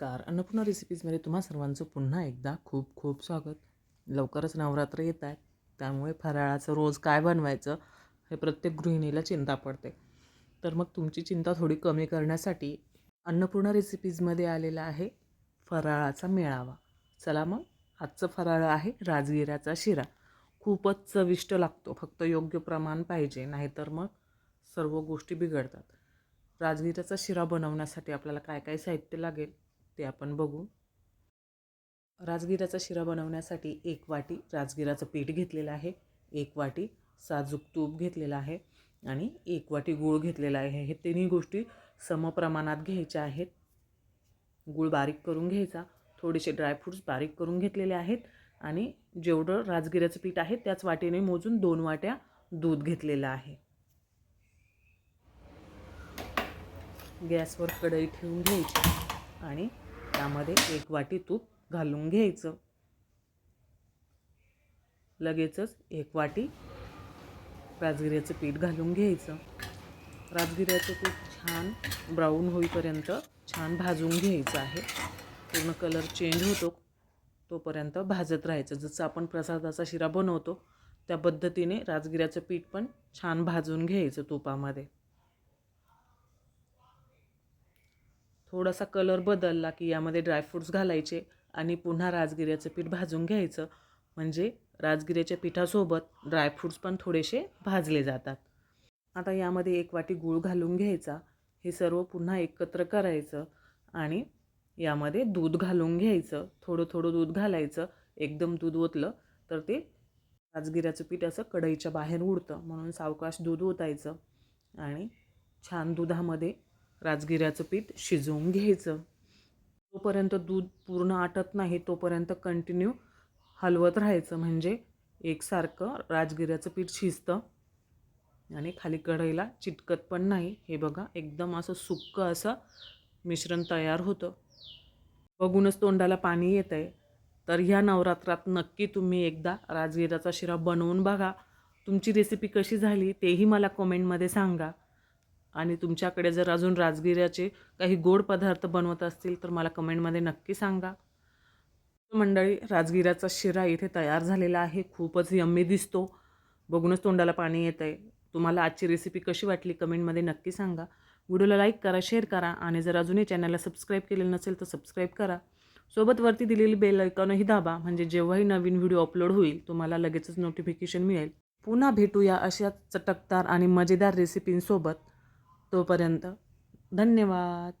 नमस्कार. अन्नपूर्णा रेसिपीजमध्ये तुम्हा सर्वांचं पुन्हा एकदा खूप खूप स्वागत. लवकरच नवरात्र येत आहेत त्यामुळे फराळाचं रोज काय बनवायचं हे प्रत्येक गृहिणीला चिंता पडते. तर मग तुमची चिंता थोडी कमी करण्यासाठी अन्नपूर्णा रेसिपीजमध्ये आलेला आहे फराळाचा मेळावा. चला मग आजचं फराळ आहे राजगिऱ्याचा शिरा. खूपच चविष्ट लागतो. फक्त योग्य प्रमाण पाहिजे नाहीतर मग सर्व गोष्टी बिघडतात. राजगिऱ्याचा शिरा बनवण्यासाठी आपल्याला काय काय साहित्य लागेल? ते आपण बघू. राजगिराचा शिरा बनवण्यासाठी एक वाटी राजगिराचं पीठ घेतलेलं आहे. एक वाटी साजूक तूप घेतलेलं आहे आणि एक वाटी गूळ घेतलेला आहे. हे तिन्ही गोष्टी समप्रमाणात घ्यायच्या आहेत. गूळ बारीक करून घ्यायचा. थोडेसे ड्रायफ्रूट्स बारीक करून घेतलेले आहेत आणि जेवढं राजगिराचं पीठ आहे त्याच वाटीने मोजून दोन वाट्या दूध घेतलेलं आहे. गॅसवर कढई ठेवून घ्यायची आणि त्यामध्ये एक वाटी तूप घालून घ्यायचं. लगेचच एक वाटी राजगिऱ्याचं पीठ घालून घ्यायचं. राजगिऱ्याचं पीठ छान ब्राऊन होईपर्यंत छान भाजून घ्यायचं आहे. पूर्ण कलर चेंज होतो तोपर्यंत भाजत राहायचं. जसं आपण प्रसादाचा शिरा बनवतो त्या पद्धतीने राजगिऱ्याचं पीठ पण छान भाजून घ्यायचं तुपामध्ये. थोडासा कलर बदलला की यामध्ये ड्रायफ्रूट्स घालायचे आणि पुन्हा राजगिऱ्याचं पीठ भाजून घ्यायचं. म्हणजे राजगिऱ्याच्या पिठासोबत ड्रायफ्रूट्स पण थोडेसे भाजले जातात. आता यामध्ये एक वाटी गूळ घालून घ्यायचा. हे सर्व पुन्हा एकत्र करायचं आणि यामध्ये दूध घालून घ्यायचं. थोडं थोडं दूध घालायचं. एकदम दूध ओतलं तर ते राजगिऱ्याचं पीठ असं कढईच्या बाहेर उडतं. म्हणून सावकाश दूध ओतायचं आणि छान दुधामध्ये राजगिऱ्याचं पीठ शिजवून घ्यायचं. तोपर्यंत दूध पूर्ण आटत नाही तोपर्यंत कंटिन्यू हलवत राहायचं. म्हणजे एकसारखं राजगिऱ्याचं पीठ शिजतं. आणि खाली कढईला चिटकत पण नाही. हे बघा एकदम असं सुक्कं असं मिश्रण तयार होतं. बघूनच तोंडाला पाणी येतं आहे तर ह्या नवरात्रात नक्की तुम्ही एकदा राजगिराचा शिरा बनवून बघा. तुमची रेसिपी कशी झाली तेही मला कमेंटमध्ये सांगा. आणि तुमच्याकडे जर अजून राजगिऱ्याचे काही गोड पदार्थ बनवत असतील तर मला कमेंटमध्ये नक्की सांगा. मंडळी राजगिऱ्याचा शिरा इथे तयार झालेला आहे. खूपच यम्मी दिसतो. बघूनच तोंडाला पाणी येतं आहे तुम्हाला आजची रेसिपी कशी वाटली कमेंटमध्ये नक्की सांगा. व्हिडिओला लाईक करा शेअर करा आणि जर अजूनही चॅनलला सबस्क्राईब केलेलं नसेल तर सबस्क्राईब करा. सोबत वरती दिलेली बेल ऐकॉनही दाबा म्हणजे जेव्हाही नवीन व्हिडिओ अपलोड होईल तुम्हाला लगेचच नोटिफिकेशन मिळेल. पुन्हा भेटूया अशा चटकदार आणि मजेदार रेसिपींसोबत तोपर्यंत धन्यवाद.